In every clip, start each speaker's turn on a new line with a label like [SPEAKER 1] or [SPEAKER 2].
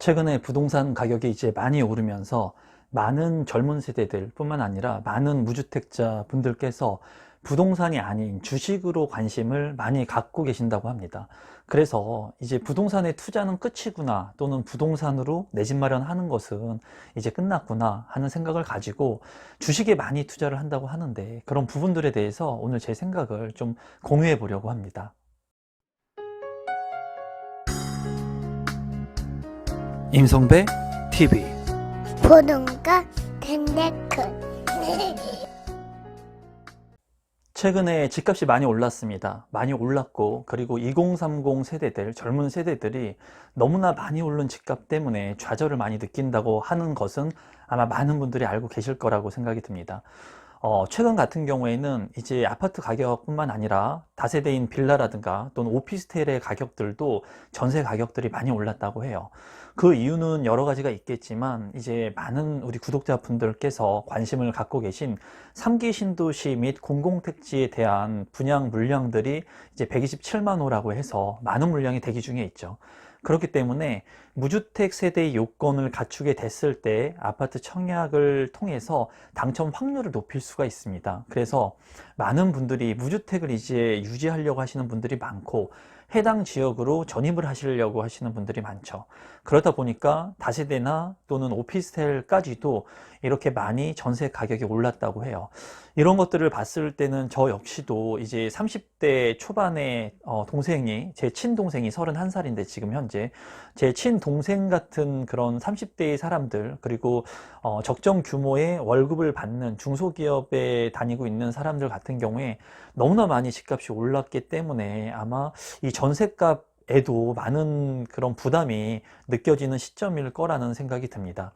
[SPEAKER 1] 최근에 부동산 가격이 이제 많이 오르면서 많은 젊은 세대들 뿐만 아니라 많은 무주택자 분들께서 부동산이 아닌 주식으로 관심을 많이 갖고 계신다고 합니다. 그래서 이제 부동산의 투자는 끝이구나 또는 부동산으로 내 집 마련하는 것은 이제 끝났구나 하는 생각을 가지고 주식에 많이 투자를 한다고 하는데 그런 부분들에 대해서 오늘 제 생각을 좀 공유해 보려고 합니다. 임성배 TV
[SPEAKER 2] 보동과 텐데크
[SPEAKER 1] 최근에 집값이 많이 올랐습니다. 많이 올랐고, 그리고 2030 세대들, 젊은 세대들이 너무나 많이 오른 집값 때문에 좌절을 많이 느낀다고 하는 것은 아마 많은 분들이 알고 계실 거라고 생각이 듭니다. 어, 최근 같은 경우에는 이제 아파트 가격뿐만 아니라 다세대인 빌라라든가 또는 오피스텔의 가격들도 전세 가격들이 많이 올랐다고 해요. 그 이유는 여러 가지가 있겠지만 이제 많은 우리 구독자분들께서 관심을 갖고 계신 3기 신도시 및 공공택지에 대한 분양 물량들이 이제 127만 호라고 해서 많은 물량이 대기 중에 있죠. 그렇기 때문에 무주택 세대의 요건을 갖추게 됐을 때 아파트 청약을 통해서 당첨 확률을 높일 수가 있습니다. 그래서 많은 분들이 무주택을 이제 유지하려고 하시는 분들이 많고 해당 지역으로 전입을 하시려고 하시는 분들이 많죠. 그러다 보니까 다세대나 또는 오피스텔까지도 이렇게 많이 전세 가격이 올랐다고 해요. 이런 것들을 봤을 때는 저 역시도 이제 30대 초반에 어, 동생이 제 친동생이 31살인데 지금 현재 제 친동생 같은 그런 30대의 사람들 그리고 어, 적정 규모의 월급을 받는 중소기업에 다니고 있는 사람들 같은 경우에 너무나 많이 집값이 올랐기 때문에 아마 이 전세값 에도 많은 그런 부담이 느껴지는 시점일 거라는 생각이 듭니다.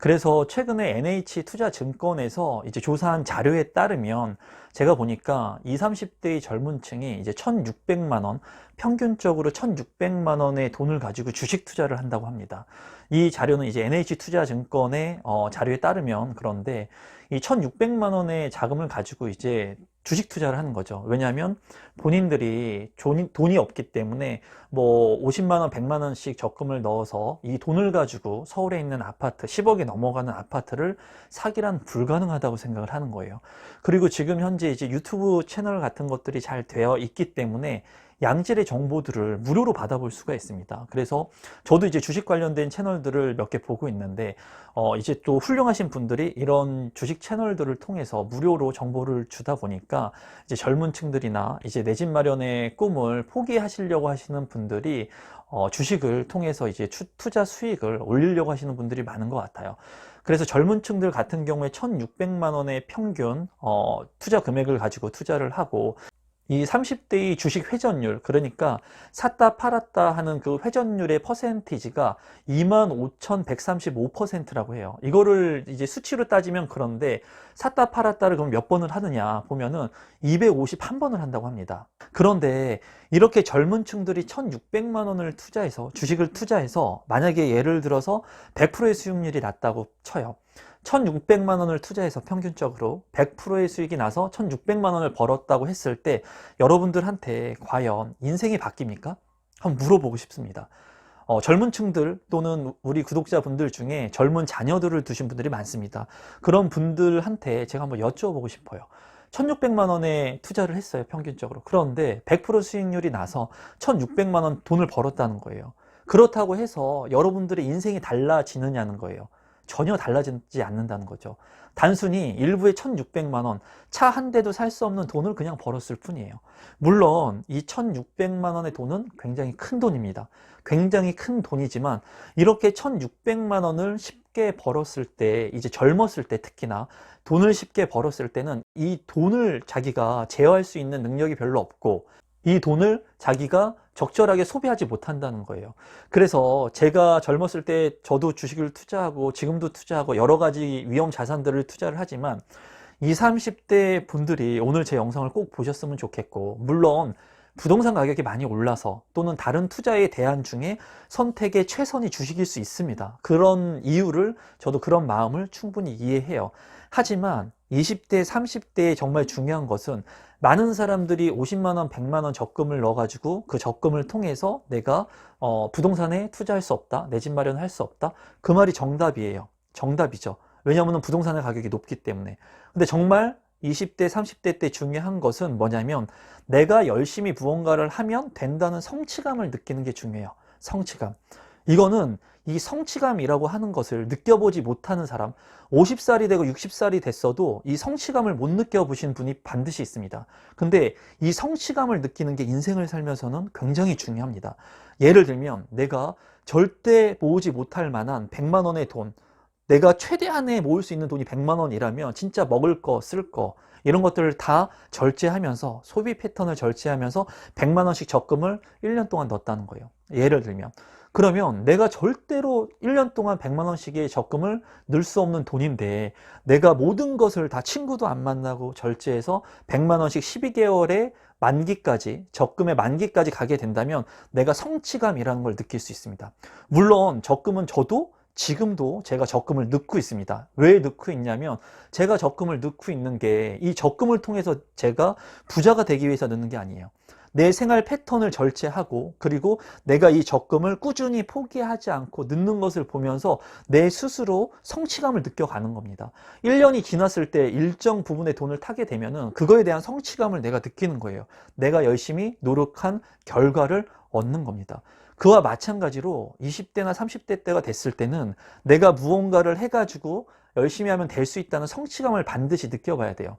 [SPEAKER 1] 그래서 최근에 NH 투자증권에서 이제 조사한 자료에 따르면 제가 보니까 20, 30대의 젊은 층이 이제 1,600만 원, 평균적으로 1,600만 원의 돈을 가지고 주식 투자를 한다고 합니다. 이 자료는 이제 NH 투자증권의 어, 자료에 따르면 그런데 이 1,600만 원의 자금을 가지고 이제 주식 투자를 하는 거죠. 왜냐하면 본인들이 돈이 없기 때문에 뭐 50만 원, 100만 원씩 적금을 넣어서 이 돈을 가지고 서울에 있는 아파트, 10억이 넘어가는 아파트를 사기란 불가능하다고 생각을 하는 거예요. 그리고 지금 현재 이제 유튜브 채널 같은 것들이 잘 되어 있기 때문에 양질의 정보들을 무료로 받아볼 수가 있습니다. 그래서 저도 이제 주식 관련된 채널들을 몇 개 보고 있는데, 어, 이제 또 훌륭하신 분들이 이런 주식 채널들을 통해서 무료로 정보를 주다 보니까 이제 젊은 층들이나 이제 내 집 마련의 꿈을 포기하시려고 하시는 분들이 어, 주식을 통해서 이제 추, 투자 수익을 올리려고 하시는 분들이 많은 것 같아요. 그래서 젊은 층들 같은 경우에 1,600만 원의 평균 어, 투자 금액을 가지고 투자를 하고 이 30대의 주식 회전율, 그러니까 샀다 팔았다 하는 그 회전율의 퍼센티지가 25,135%라고 해요. 이거를 이제 수치로 따지면 그런데 샀다 팔았다를 그럼 몇 번을 하느냐 보면은 251번을 한다고 합니다. 그런데 이렇게 젊은 층들이 1,600만 원을 투자해서 주식을 투자해서 만약에 예를 들어서 100%의 수익률이 났다고 쳐요. 1,600만 원을 투자해서 평균적으로 100%의 수익이 나서 1,600만 원을 벌었다고 했을 때 여러분들한테 과연 인생이 바뀝니까? 한번 물어보고 싶습니다. 어, 젊은 층들 또는 우리 구독자분들 중에 젊은 자녀들을 두신 분들이 많습니다. 그런 분들한테 제가 한번 여쭤보고 싶어요. 1600만 원에 투자를 했어요, 평균적으로. 그런데 100% 수익률이 나서 1600만 원 돈을 벌었다는 거예요. 그렇다고 해서 여러분들의 인생이 달라지느냐는 거예요. 전혀 달라지지 않는다는 거죠. 단순히 일부의 1600만 원, 차 한 대도 살 수 없는 돈을 그냥 벌었을 뿐이에요. 물론 이 1600만 원의 돈은 굉장히 큰 돈입니다. 굉장히 큰 돈이지만 이렇게 1600만 원을 쉽게 벌었을 때, 이제 젊었을 때 특히나 돈을 쉽게 벌었을 때는 이 돈을 자기가 제어할 수 있는 능력이 별로 없고 이 돈을 자기가 적절하게 소비하지 못한다는 거예요. 그래서 제가 젊었을 때 저도 주식을 투자하고 지금도 투자하고 여러 가지 위험 자산들을 투자를 하지만 20, 30대 분들이 오늘 제 영상을 꼭 보셨으면 좋겠고 물론 부동산 가격이 많이 올라서 또는 다른 투자의 대안 중에 선택의 최선이 주식일 수 있습니다. 그런 이유를 저도 그런 마음을 충분히 이해해요. 하지만 20대, 30대에 정말 중요한 것은 많은 사람들이 50만 원, 100만 원 적금을 넣어가지고 그 적금을 통해서 내가 어, 부동산에 투자할 수 없다, 내 집 마련할 수 없다. 그 말이 정답이에요. 정답이죠. 왜냐하면 부동산의 가격이 높기 때문에. 근데 정말 20대, 30대 때 중요한 것은 뭐냐면 내가 열심히 무언가를 하면 된다는 성취감을 느끼는 게 중요해요. 성취감. 이거는 이 성취감이라고 하는 것을 느껴보지 못하는 사람, 50살이 되고 60살이 됐어도 이 성취감을 못 느껴보신 분이 반드시 있습니다. 근데 이 성취감을 느끼는 게 인생을 살면서는 굉장히 중요합니다. 예를 들면 내가 절대 모으지 못할 만한 100만 원의 돈, 내가 최대한에 모을 수 있는 돈이 100만 원이라면 진짜 먹을 거, 쓸 거, 이런 것들을 다 절제하면서 소비 패턴을 절제하면서 100만 원씩 적금을 1년 동안 넣었다는 거예요. 예를 들면. 그러면 내가 절대로 1년 동안 100만 원씩의 적금을 넣을 수 없는 돈인데 내가 모든 것을 다 친구도 안 만나고 절제해서 100만 원씩 12개월에 만기까지 적금의 만기까지 가게 된다면 내가 성취감이라는 걸 느낄 수 있습니다. 물론 적금은 저도 지금도 제가 적금을 넣고 있습니다. 왜 넣고 있냐면 제가 적금을 넣고 있는 게 이 적금을 통해서 제가 부자가 되기 위해서 넣는 게 아니에요. 내 생활 패턴을 절제하고 그리고 내가 이 적금을 꾸준히 포기하지 않고 넣는 것을 보면서 내 스스로 성취감을 느껴가는 겁니다. 1년이 지났을 때 일정 부분의 돈을 타게 되면은 그거에 대한 성취감을 내가 느끼는 거예요. 내가 열심히 노력한 결과를 얻는 겁니다. 그와 마찬가지로 20대나 30대 때가 됐을 때는 내가 무언가를 해가지고 열심히 하면 될 수 있다는 성취감을 반드시 느껴봐야 돼요.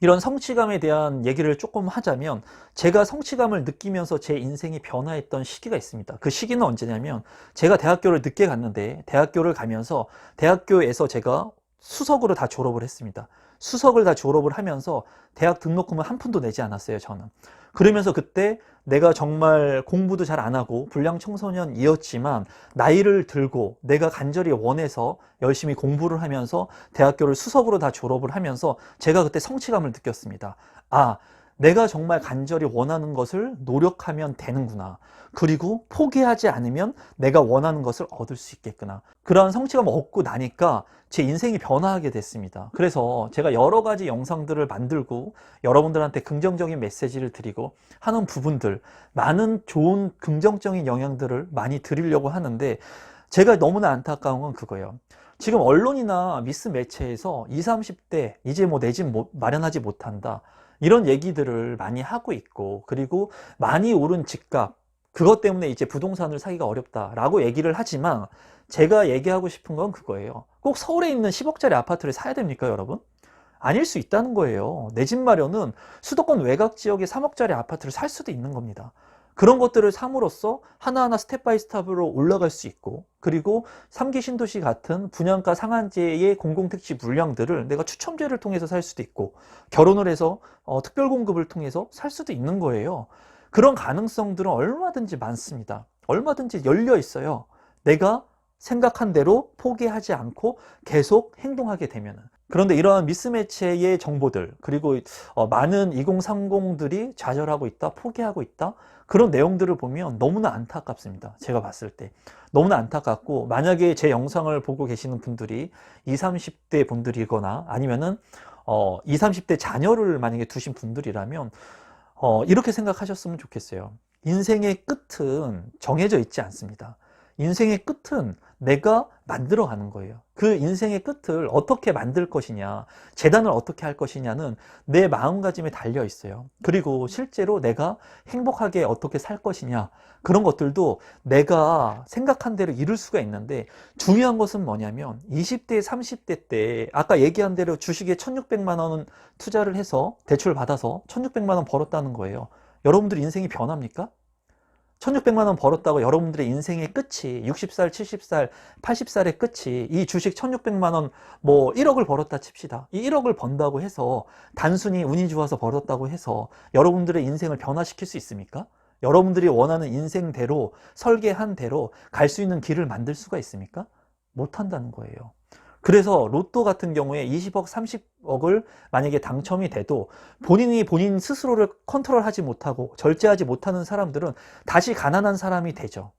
[SPEAKER 1] 이런 성취감에 대한 얘기를 조금 하자면 제가 성취감을 느끼면서 제 인생이 변화했던 시기가 있습니다. 그 시기는 언제냐면 제가 대학교를 늦게 갔는데 대학교를 가면서 대학교에서 제가 수석으로 다 졸업을 했습니다. 수석을 다 졸업을 하면서 대학 등록금을 한 푼도 내지 않았어요, 저는. 그러면서 그때 내가 정말 공부도 잘 안 하고 불량 청소년이었지만 나이를 들고 내가 간절히 원해서 열심히 공부를 하면서 대학교를 수석으로 다 졸업을 하면서 제가 그때 성취감을 느꼈습니다. 아, 내가 정말 간절히 원하는 것을 노력하면 되는구나. 그리고 포기하지 않으면 내가 원하는 것을 얻을 수 있겠구나. 그러한 성취감을 얻고 나니까 제 인생이 변화하게 됐습니다. 그래서 제가 여러 가지 영상들을 만들고 여러분들한테 긍정적인 메시지를 드리고 하는 부분들, 많은 좋은 긍정적인 영향들을 많이 드리려고 하는데 제가 너무나 안타까운 건 그거예요. 지금 언론이나 미스 매체에서 20, 30대 이제 뭐 내 집 마련하지 못한다. 이런 얘기들을 많이 하고 있고 그리고 많이 오른 집값 그것 때문에 이제 부동산을 사기가 어렵다라고 얘기를 하지만 제가 얘기하고 싶은 건 그거예요. 꼭 서울에 있는 10억짜리 아파트를 사야 됩니까, 여러분? 아닐 수 있다는 거예요. 내 집 마련은 수도권 외곽 지역의 3억짜리 아파트를 살 수도 있는 겁니다. 그런 것들을 삼으로써 하나하나 스텝 바이 스텝으로 올라갈 수 있고 그리고 3기 신도시 같은 분양가 상한제의 공공택지 물량들을 내가 추첨제를 통해서 살 수도 있고 결혼을 해서 어, 특별 공급을 통해서 살 수도 있는 거예요. 그런 가능성들은 얼마든지 많습니다. 얼마든지 열려 있어요. 내가 생각한 대로 포기하지 않고 계속 행동하게 되면은. 그런데 이러한 미스매치의 정보들, 그리고 어, 많은 2030들이 좌절하고 있다, 포기하고 있다, 그런 내용들을 보면 너무나 안타깝습니다. 제가 봤을 때. 너무나 안타깝고, 만약에 제 영상을 보고 계시는 분들이 20, 30대 분들이거나 아니면은, 어, 20, 30대 자녀를 만약에 두신 분들이라면, 어, 이렇게 생각하셨으면 좋겠어요. 인생의 끝은 정해져 있지 않습니다. 인생의 끝은 내가 만들어 가는 거예요. 그 인생의 끝을 어떻게 만들 것이냐, 재단을 어떻게 할 것이냐는 내 마음가짐에 달려 있어요. 그리고 실제로 내가 행복하게 어떻게 살 것이냐, 그런 것들도 내가 생각한 대로 이룰 수가 있는데 중요한 것은 뭐냐면 20대, 30대 때 아까 얘기한 대로 주식에 1600만 원 투자를 해서 대출 받아서 1600만 원 벌었다는 거예요. 여러분들 인생이 변합니까? 1600만 원 벌었다고 여러분들의 인생의 끝이 60살, 70살, 80살의 끝이 이 주식 1600만 원 뭐 1억을 벌었다 칩시다. 이 1억을 번다고 해서 단순히 운이 좋아서 벌었다고 해서 여러분들의 인생을 변화시킬 수 있습니까? 여러분들이 원하는 인생대로 설계한 대로 갈 수 있는 길을 만들 수가 있습니까? 못 한다는 거예요. 그래서 로또 같은 경우에 20억, 30억을 만약에 당첨이 돼도 본인이 본인 스스로를 컨트롤하지 못하고 절제하지 못하는 사람들은 다시 가난한 사람이 되죠.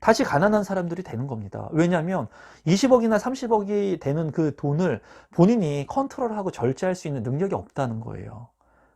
[SPEAKER 1] 다시 가난한 사람들이 되는 겁니다. 왜냐하면 20억이나 30억이 되는 그 돈을 본인이 컨트롤하고 절제할 수 있는 능력이 없다는 거예요.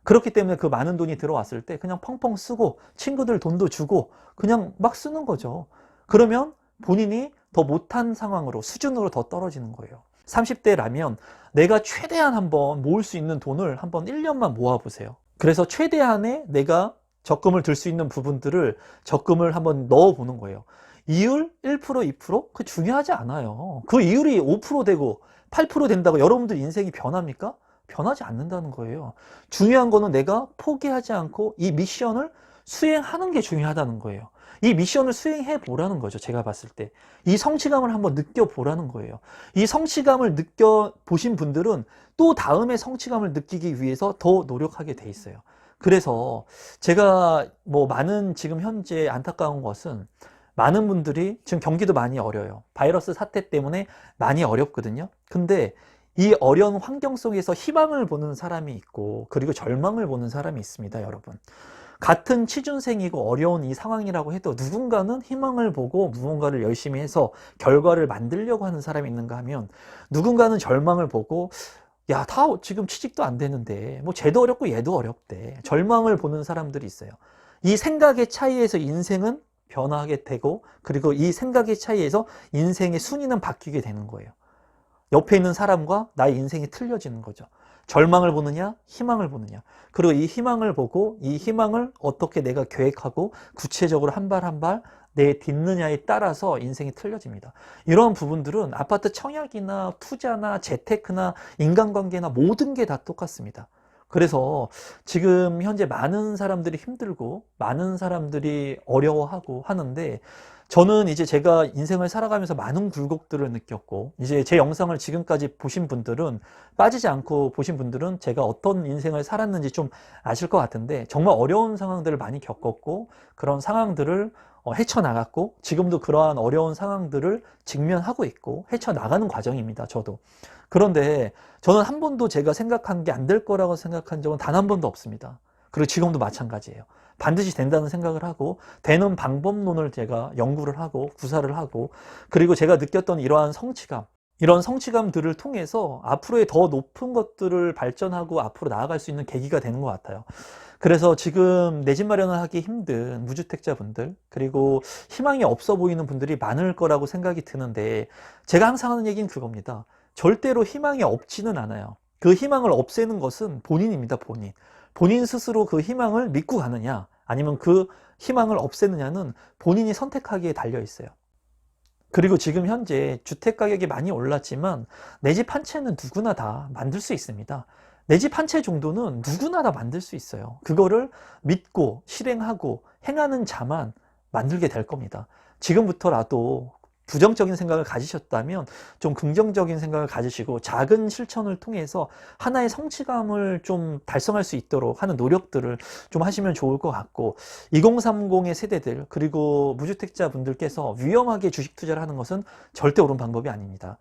[SPEAKER 1] 그렇기 때문에 그 많은 돈이 들어왔을 때 그냥 펑펑 쓰고 친구들 돈도 주고 그냥 막 쓰는 거죠. 그러면 본인이 더 못한 상황으로 수준으로 더 떨어지는 거예요. 30대라면 내가 최대한 한번 모을 수 있는 돈을 한번 1년만 모아 보세요. 그래서 최대한의 내가 적금을 들 수 있는 부분들을 적금을 한번 넣어 보는 거예요. 이율 1% 2%? 그 중요하지 않아요. 그 이율이 5% 되고 8% 된다고 여러분들 인생이 변합니까? 변하지 않는다는 거예요. 중요한 거는 내가 포기하지 않고 이 미션을 수행하는 게 중요하다는 거예요. 이 미션을 수행해 보라는 거죠. 제가 봤을 때. 이 성취감을 한번 느껴 보라는 거예요. 이 성취감을 느껴 보신 분들은 또 다음에 성취감을 느끼기 위해서 더 노력하게 돼 있어요. 그래서 제가 뭐 많은 지금 현재 안타까운 것은 많은 분들이 지금 경기도 많이 어려요. 바이러스 사태 때문에 많이 어렵거든요. 근데 이 어려운 환경 속에서 희망을 보는 사람이 있고 그리고 절망을 보는 사람이 있습니다, 여러분. 같은 취준생이고 어려운 이 상황이라고 해도 누군가는 희망을 보고 무언가를 열심히 해서 결과를 만들려고 하는 사람이 있는가 하면 누군가는 절망을 보고 야, 다 지금 취직도 안 되는데 뭐 쟤도 어렵고 얘도 어렵대. 절망을 보는 사람들이 있어요. 이 생각의 차이에서 인생은 변화하게 되고 그리고 이 생각의 차이에서 인생의 순위는 바뀌게 되는 거예요. 옆에 있는 사람과 나의 인생이 틀려지는 거죠. 절망을 보느냐, 희망을 보느냐. 그리고 이 희망을 보고 이 희망을 어떻게 내가 계획하고 구체적으로 한 발 한 발 내 딛느냐에 따라서 인생이 틀려집니다. 이런 부분들은 아파트 청약이나 투자나 재테크나 인간관계나 모든 게 다 똑같습니다. 그래서 지금 현재 많은 사람들이 힘들고 많은 사람들이 어려워하고 하는데 저는 이제 제가 인생을 살아가면서 많은 굴곡들을 느꼈고 이제 제 영상을 지금까지 보신 분들은 빠지지 않고 보신 분들은 제가 어떤 인생을 살았는지 좀 아실 것 같은데 정말 어려운 상황들을 많이 겪었고 그런 상황들을 어, 헤쳐나갔고 지금도 그러한 어려운 상황들을 직면하고 있고 헤쳐나가는 과정입니다. 저도. 그런데 저는 한 번도 제가 생각한 게 안 될 거라고 생각한 적은 단 한 번도 없습니다. 그리고 지금도 마찬가지예요. 반드시 된다는 생각을 하고 되는 방법론을 제가 연구를 하고 구사를 하고 그리고 제가 느꼈던 이러한 성취감 이런 성취감들을 통해서 앞으로의 더 높은 것들을 발전하고 앞으로 나아갈 수 있는 계기가 되는 것 같아요. 그래서 지금 내 집 마련을 하기 힘든 무주택자분들 그리고 희망이 없어 보이는 분들이 많을 거라고 생각이 드는데 제가 항상 하는 얘기는 그겁니다. 절대로 희망이 없지는 않아요. 그 희망을 없애는 것은 본인입니다, 본인. 본인 스스로 그 희망을 믿고 가느냐, 아니면 그 희망을 없애느냐는 본인이 선택하기에 달려 있어요. 그리고 지금 현재 주택 가격이 많이 올랐지만 내 집 한 채는 누구나 다 만들 수 있습니다. 내 집 한 채 정도는 누구나 다 만들 수 있어요. 그거를 믿고 실행하고 행하는 자만 만들게 될 겁니다. 지금부터라도 부정적인 생각을 가지셨다면 좀 긍정적인 생각을 가지시고 작은 실천을 통해서 하나의 성취감을 좀 달성할 수 있도록 하는 노력들을 좀 하시면 좋을 것 같고 2030의 세대들 그리고 무주택자 분들께서 위험하게 주식 투자를 하는 것은 절대 옳은 방법이 아닙니다.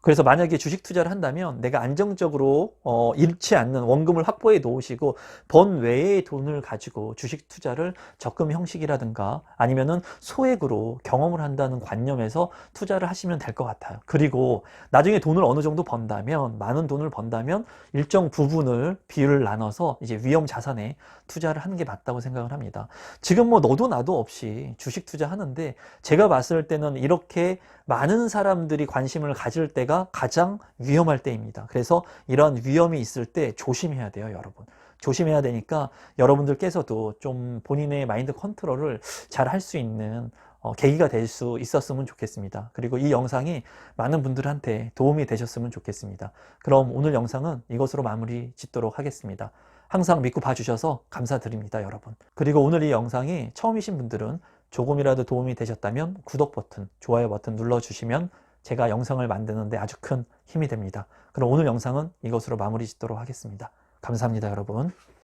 [SPEAKER 1] 그래서 만약에 주식 투자를 한다면 내가 안정적으로 어, 잃지 않는 원금을 확보해 놓으시고 번 외의 돈을 가지고 주식 투자를 적금 형식이라든가 아니면은 소액으로 경험을 한다는 관념에서 투자를 하시면 될 것 같아요. 그리고 나중에 돈을 어느 정도 번다면 많은 돈을 번다면 일정 부분을 비율을 나눠서 이제 위험 자산에 투자를 하는 게 맞다고 생각을 합니다. 지금 뭐 너도 나도 없이 주식 투자하는데 제가 봤을 때는 이렇게 많은 사람들이 관심을 가질 때가 가장 위험할 때입니다. 그래서 이런 위험이 있을 때 조심해야 돼요, 여러분. 조심해야 되니까 여러분들께서도 좀 본인의 마인드 컨트롤을 잘 할 수 있는 어, 계기가 될 수 있었으면 좋겠습니다. 그리고 이 영상이 많은 분들한테 도움이 되셨으면 좋겠습니다. 그럼 오늘 영상은 이것으로 마무리 짓도록 하겠습니다. 항상 믿고 봐주셔서 감사드립니다, 여러분. 그리고 오늘 이 영상이 처음이신 분들은 조금이라도 도움이 되셨다면 구독 버튼, 좋아요 버튼 눌러주시면 제가 영상을 만드는데 아주 큰 힘이 됩니다. 그럼 오늘 영상은 이것으로 마무리 짓도록 하겠습니다. 감사합니다, 여러분.